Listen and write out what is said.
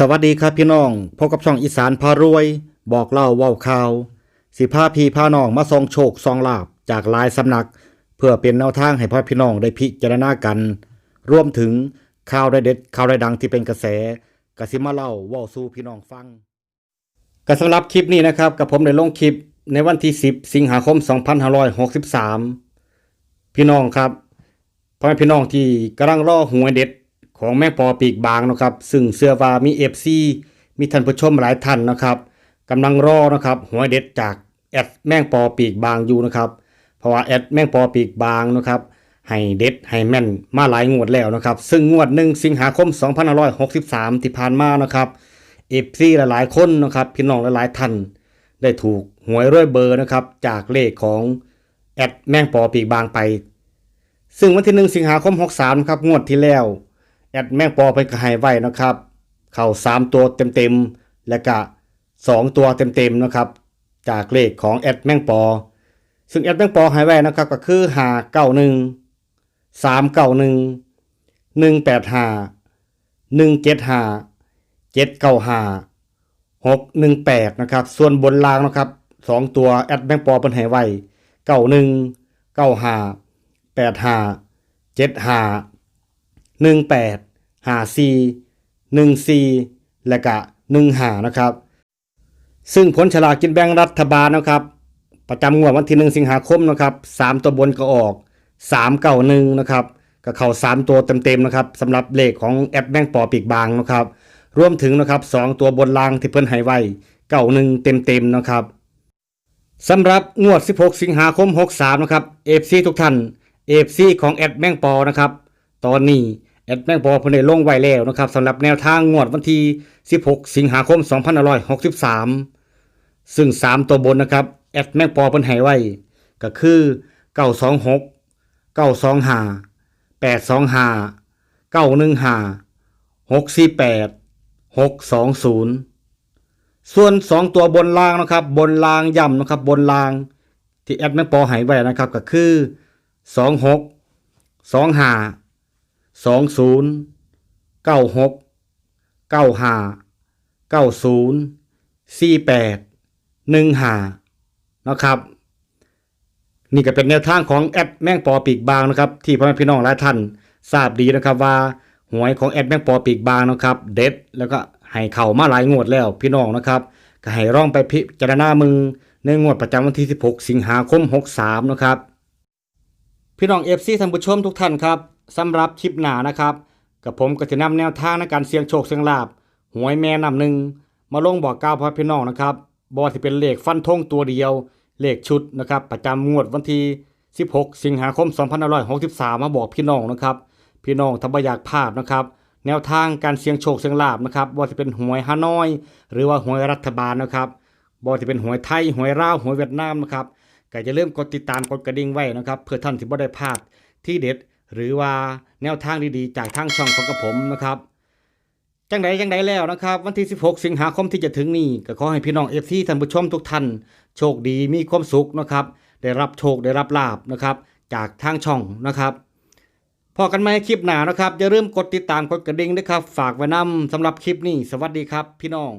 สวัสดีครับพี่น้องพบกับช่องอีสานพารวย บอกเล่าว้าข่าว สิพาพีพาน้องมาส่องโชคส่องลาบจากหลายสำนัก เพื่อเป็นแนวทางให้พ่อพี่น้องได้พิจารณากัน รวมถึงข่าวได้เด็ดข่าวได้ดังที่เป็นกระแสกสิมาเล่าว้าสู่พี่น้องฟังก็สำหรับคลิปนี้นะครับกับผมได้ลงคลิปในวันที่ 10 สิงหาคม 2563 พี่น้องครับพ่อแม่พี่น้องที่กำลังรอหวยเด็ด ของแม่ปอปีกบางนะครับ ซึ่งเสื้อว่ามีเอฟซีมีท่านผู้ชมหลายท่านนะครับกำลังรอนะครับหวยเด็ดจากแอดแม่งปอปีกบางอยู่นะครับ เพราะว่าแอดแม่งปอปีกบางนะครับให้เด็ดให้แม่นมาหลายงวดแล้วนะครับ ซึ่งงวดหนึ่งสิงหาคม 2563 ที่ผ่านมานะครับเอฟซีหลายๆคนนะครับพี่น้องหลายๆท่านได้ถูกหวยรวยเบอร์นะครับจากเลขของแอดแม่งปอปีกบางไป ซึ่งวันที่หนึ่งสิงหาคม 63 ครับงวดที่แล้ว แอดแมงปอเป็นก็ให้ไว้นะครับ เข่าสามตัวเต็มๆ และก็งตัวเต็มๆนะครับจากเลขของแอดแมงปอ ซึ่งแอดแมงปอให้ไว้นะครับก็คือหาเก้าหนึ่งสามเก้าหนึ่งหนึ่งแปดหาหนึ่งเจ็ดหาเจ็ดเก้าหาหกหนึ่งแปดนะครับ ส่วนบนล่างนะครับสองตัวแอดแมงปอเป็นให้ไว้เก้าหนึ่งเก้าหาแปดหาเจ็ดหาหนึ่งแปด หาซีหนึ่งซีและก็หนึ่งหานะครับ ซึ่งผลฉลากกินแบ่งรัฐบาลนะครับ ประจำงวดวันที่หนึ่งสิงหาคมนะครับสามตัวบนก็ออกสามเก้าหนึ่งนะครับก็เข้าสามตัวเต็มๆนะครับสำหรับเลขของแอปแบงปอปีกบางนะครับ รวมถึงนะครับสองตัวบนล่างที่เพิ่นให้ไว้เก้าหนึ่งเต็มๆนะครับสำหรับงวด 16 สิงหาคม 63 นะครับ FC ทุกท่าน FC ของแอดแมงปอนะครับ ตอนนี้ แอดแมงปอเพิ่นได้ลงไว้แล้วนะครับสำหรับแนวทางงวดวันที่ 16 สิงหาคม 2563 ซึ่ง 3 ตัวบนนะครับแอดแมงปอเพิ่นให้ไว้ ก็คือ 926 925 825 915 648 620 ส่วน 2 ตัวบนล่างนะครับ บนล่างย่ำนะครับ บนล่างที่แอดแม่ปอใหายไว้นะครับก็คือ 26 25 20 96 95 90 48 15นะครับ นี่ก็เป็นแนวทางของแอดแม่งปอปีกบางนะครับ ที่พ่อแม่พี่น้องหลายท่านทราบดีนะครับว่าหวยของแอดแม่งปอปีกบางนะครับ เด็ดแล้วก็ให้เข่ามาหลายงวดแล้วพี่น้องนะครับ ก็ให้ร่องไปพิจารณามึงในงวดประจำวันที่ 16 สิงหาคม 63 นะครับ พี่น้องเอฟซีท่านผู้ชมทุกท่านครับ สำหรับคลิปหน้านะครับกับผมก็จะนำแนวทางในการเสี่ยงโชคเสี่ยงลาบหวยแม่นำหนึ่งมาลงบอกกล่าวพ่อพี่น้องนะครับบอที่เป็นเลขฟันธงตัวเดียว เลขชุดนะครับ ประจำงวดวันที่ 16 สิงหาคม 2563 มาบอกพี่น้องนะครับ พี่น้องถ้าบ่อยากพลาดนะครับ แนวทางการเสี่ยงโชคเสี่ยงลาบนะครับว่าจะเป็นหวยฮานอย หรือว่าหวยรัฐบาลนะครับบ่จะเป็นหวยไทยหวยลาวหวยเวียดนามนะครับก็จะเริ่มกดติดตามกดกระดิ่งไว้นะครับ เพื่อท่านที่บ่ได้พลาดที่เด็ด หรือว่าแนวทางดีๆ จากทางช่องของกระผมนะครับจังใดจังใดแล้วนะครับ วันที่ 16 สิงหาคมที่จะถึงนี้ก็ขอให้พี่น้องเอฟซีท่านผู้ชมทุกท่านโชคดีมีความสุขนะครับ ได้รับโชคได้รับลาบนะครับ จากทางช่องนะครับพอกันไหมคลิปหนานะครับอย่าลืมกดติดตามกดกระดิ่งนะครับ ฝากไว้นำสำหรับคลิปนี้ สวัสดีครับพี่น้อง